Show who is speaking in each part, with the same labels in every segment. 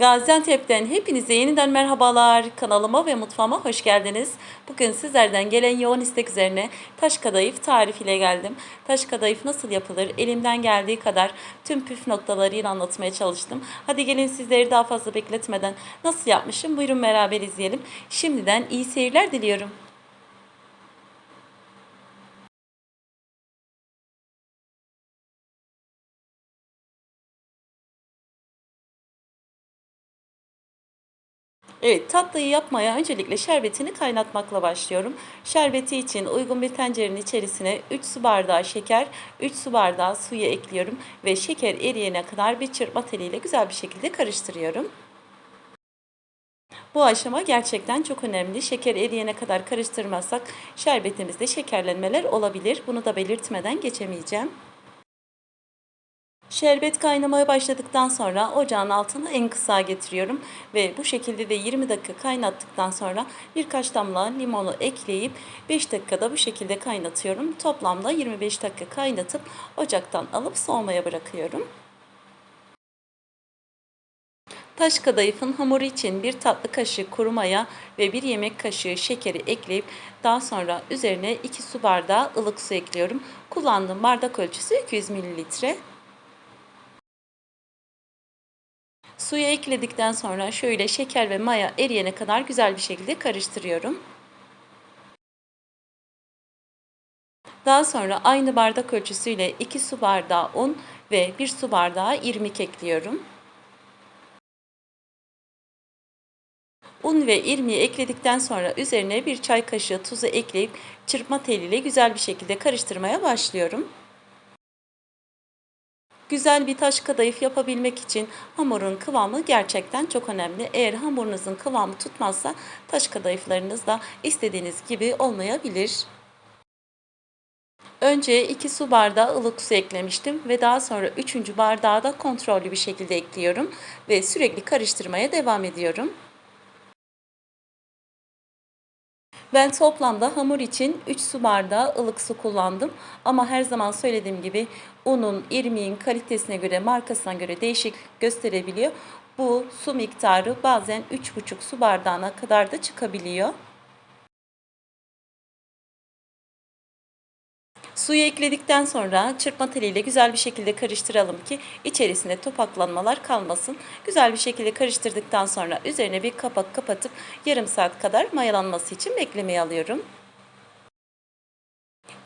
Speaker 1: Gaziantep'ten hepinize yeniden merhabalar. Kanalıma ve mutfağıma hoş geldiniz. Bugün sizlerden gelen yoğun istek üzerine taş kadayıf tarifiyle geldim. Taş kadayıf nasıl yapılır? Elimden geldiği kadar tüm püf noktalarıyla anlatmaya çalıştım. Hadi gelin sizleri daha fazla bekletmeden nasıl yapmışım? Buyurun beraber izleyelim. Şimdiden iyi seyirler diliyorum. Evet tatlıyı yapmaya öncelikle şerbetini kaynatmakla başlıyorum. Şerbeti için uygun bir tencerenin içerisine 3 su bardağı şeker, 3 su bardağı suyu ekliyorum ve şeker eriyene kadar bir çırpma teliyle güzel bir şekilde karıştırıyorum. Bu aşama gerçekten çok önemli. Şeker eriyene kadar karıştırmazsak şerbetimizde şekerlenmeler olabilir. Bunu da belirtmeden geçemeyeceğim. Şerbet kaynamaya başladıktan sonra ocağın altını en kısa getiriyorum ve bu şekilde de 20 dakika kaynattıktan sonra birkaç damla limonu ekleyip 5 dakikada bu şekilde kaynatıyorum. Toplamda 25 dakika kaynatıp ocaktan alıp soğumaya bırakıyorum. Taş kadayıfın hamuru için bir tatlı kaşığı kuru maya ve bir yemek kaşığı şekeri ekleyip daha sonra üzerine 2 su bardağı ılık su ekliyorum. Kullandığım bardak ölçüsü 200 mililitre. Suyu ekledikten sonra şöyle şeker ve maya eriyene kadar güzel bir şekilde karıştırıyorum. Daha sonra aynı bardak ölçüsüyle 2 su bardağı un ve 1 su bardağı irmik ekliyorum. Un ve irmiği ekledikten sonra üzerine bir çay kaşığı tuzu ekleyip çırpma teliyle güzel bir şekilde karıştırmaya başlıyorum. Güzel bir taş kadayıf yapabilmek için hamurun kıvamı gerçekten çok önemli. Eğer hamurunuzun kıvamı tutmazsa taş kadayıflarınız da istediğiniz gibi olmayabilir. Önce 2 su bardağı ılık su eklemiştim ve daha sonra 3. bardağı da kontrollü bir şekilde ekliyorum ve sürekli karıştırmaya devam ediyorum. Ben toplamda hamur için 3 su bardağı ılık su kullandım. Ama her zaman söylediğim gibi unun, irmiğin kalitesine göre, markasına göre değişik gösterebiliyor. Bu su miktarı bazen 3,5 su bardağına kadar da çıkabiliyor. Suyu ekledikten sonra çırpma teliyle güzel bir şekilde karıştıralım ki içerisinde topaklanmalar kalmasın. Güzel bir şekilde karıştırdıktan sonra üzerine bir kapak kapatıp yarım saat kadar mayalanması için beklemeye alıyorum.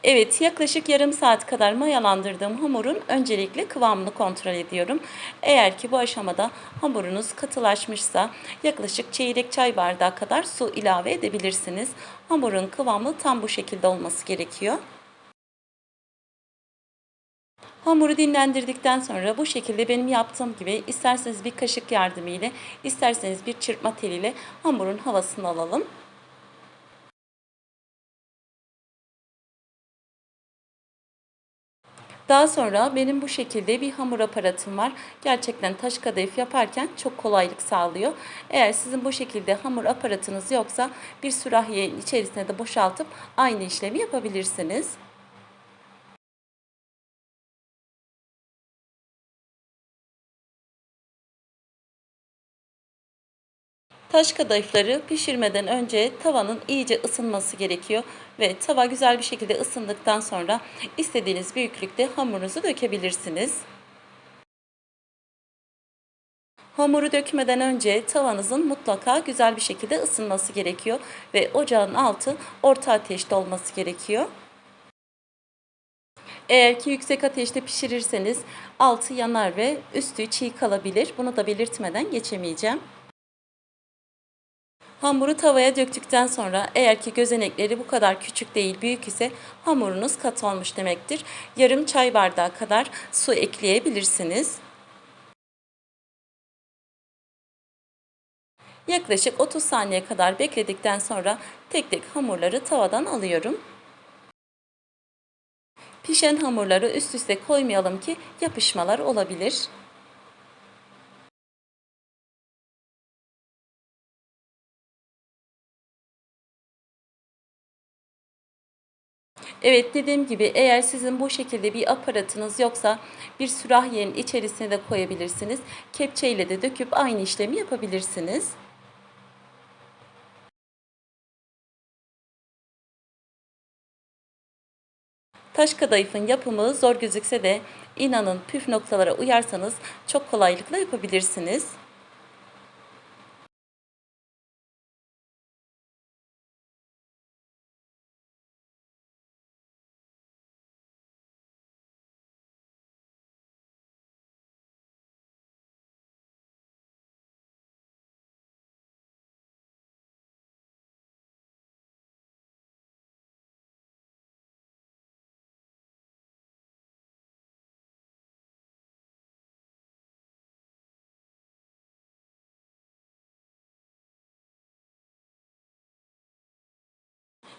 Speaker 1: Evet, yaklaşık yarım saat kadar mayalandırdığım hamurun öncelikle kıvamını kontrol ediyorum. Eğer ki bu aşamada hamurunuz katılaşmışsa yaklaşık çeyrek çay bardağı kadar su ilave edebilirsiniz. Hamurun kıvamı tam bu şekilde olması gerekiyor. Hamuru dinlendirdikten sonra bu şekilde benim yaptığım gibi isterseniz bir kaşık yardımıyla isterseniz bir çırpma teliyle hamurun havasını alalım. Daha sonra benim bu şekilde bir hamur aparatım var. Gerçekten taş kadayıf yaparken çok kolaylık sağlıyor. Eğer sizin bu şekilde hamur aparatınız yoksa bir sürahiyenin içerisine de boşaltıp aynı işlemi yapabilirsiniz. Taş kadayıfları pişirmeden önce tavanın iyice ısınması gerekiyor ve tava güzel bir şekilde ısındıktan sonra istediğiniz büyüklükte hamurunuzu dökebilirsiniz. Hamuru dökmeden önce tavanızın mutlaka güzel bir şekilde ısınması gerekiyor ve ocağın altı orta ateşte olması gerekiyor. Eğer ki yüksek ateşte pişirirseniz altı yanar ve üstü çiğ kalabilir. Bunu da belirtmeden geçemeyeceğim. Hamuru tavaya döktükten sonra eğer ki gözenekleri bu kadar küçük değil büyük ise hamurunuz kat olmuş demektir. Yarım çay bardağı kadar su ekleyebilirsiniz. Yaklaşık 30 saniye kadar bekledikten sonra tek tek hamurları tavadan alıyorum. Pişen hamurları üst üste koymayalım ki yapışmalar olabilir. Evet dediğim gibi eğer sizin bu şekilde bir aparatınız yoksa bir sürahiyenin içerisine de koyabilirsiniz. Kepçe ile de döküp aynı işlemi yapabilirsiniz. Taş kadayıfın yapımı zor gözükse de inanın püf noktalara uyarsanız çok kolaylıkla yapabilirsiniz.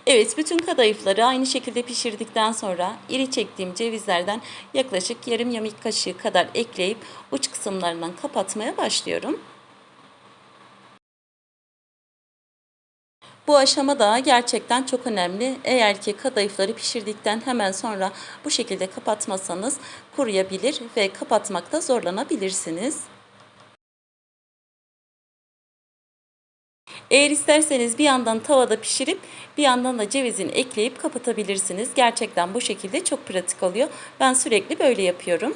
Speaker 1: Evet, bütün kadayıfları aynı şekilde pişirdikten sonra iri çektiğim cevizlerden yaklaşık yarım yemek kaşığı kadar ekleyip uç kısımlarından kapatmaya başlıyorum. Bu aşama da gerçekten çok önemli. Eğer ki kadayıfları pişirdikten hemen sonra bu şekilde kapatmasanız kuruyabilir ve kapatmakta zorlanabilirsiniz. Eğer isterseniz bir yandan tavada pişirip bir yandan da cevizini ekleyip kapatabilirsiniz. Gerçekten bu şekilde çok pratik oluyor. Ben sürekli böyle yapıyorum.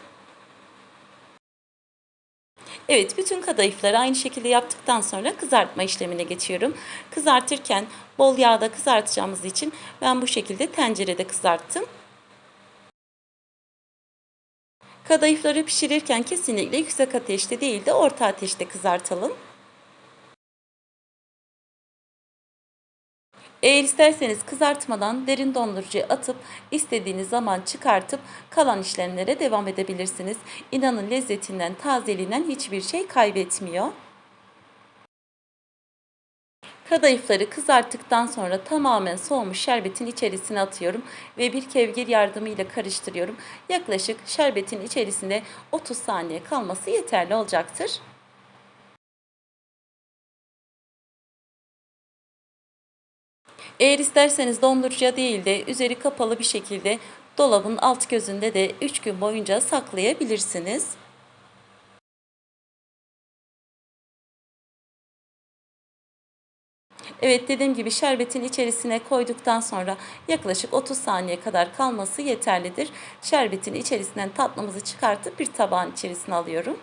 Speaker 1: Evet, bütün kadayıfları aynı şekilde yaptıktan sonra kızartma işlemine geçiyorum. Kızartırken bol yağda kızartacağımız için ben bu şekilde tencerede kızarttım. Kadayıfları pişirirken kesinlikle yüksek ateşte değil de orta ateşte kızartalım. Eğer isterseniz kızartmadan derin dondurucuya atıp istediğiniz zaman çıkartıp kalan işlemlere devam edebilirsiniz. İnanın lezzetinden, tazeliğinden hiçbir şey kaybetmiyor. Kadayıfları kızarttıktan sonra tamamen soğumuş şerbetin içerisine atıyorum ve bir kevgir yardımıyla karıştırıyorum. Yaklaşık şerbetin içerisinde 30 saniye kalması yeterli olacaktır. Eğer isterseniz dondurucuya değil de üzeri kapalı bir şekilde dolabın alt gözünde de 3 gün boyunca saklayabilirsiniz. Evet dediğim gibi şerbetin içerisine koyduktan sonra yaklaşık 30 saniye kadar kalması yeterlidir. Şerbetin içerisinden tatlımızı çıkartıp bir tabağın içerisine alıyorum.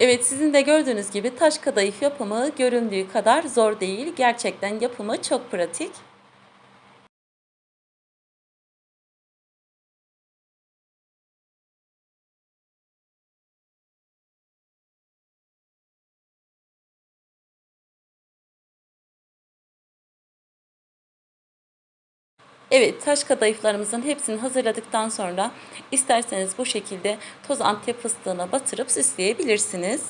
Speaker 1: Evet sizin de gördüğünüz gibi taş kadayıf yapımı göründüğü kadar zor değil. Gerçekten yapımı çok pratik. Evet, taş kadayıflarımızın hepsini hazırladıktan sonra isterseniz bu şekilde toz antep fıstığına batırıp süsleyebilirsiniz.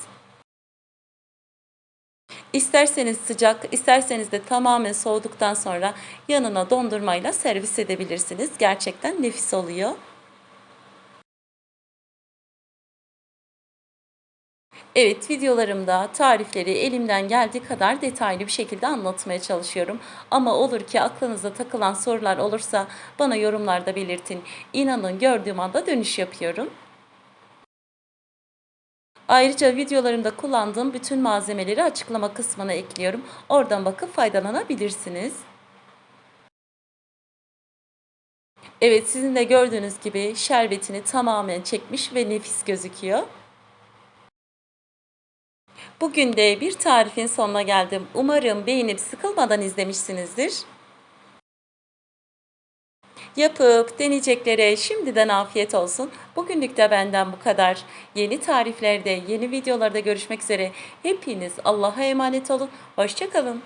Speaker 1: İsterseniz sıcak, isterseniz de tamamen soğuduktan sonra yanına dondurmayla servis edebilirsiniz. Gerçekten nefis oluyor. Evet, videolarımda tarifleri elimden geldiği kadar detaylı bir şekilde anlatmaya çalışıyorum. Ama olur ki aklınıza takılan sorular olursa bana yorumlarda belirtin. İnanın gördüğüm anda dönüş yapıyorum. Ayrıca videolarımda kullandığım bütün malzemeleri açıklama kısmına ekliyorum. Oradan bakıp faydalanabilirsiniz. Evet sizin de gördüğünüz gibi şerbetini tamamen çekmiş ve nefis gözüküyor. Bugün de bir tarifin sonuna geldim. Umarım beğenip sıkılmadan izlemişsinizdir. Yapıp deneyeceklere şimdiden afiyet olsun. Bugünlük de benden bu kadar. Yeni tariflerde, yeni videolarda görüşmek üzere. Hepiniz Allah'a emanet olun. Hoşçakalın.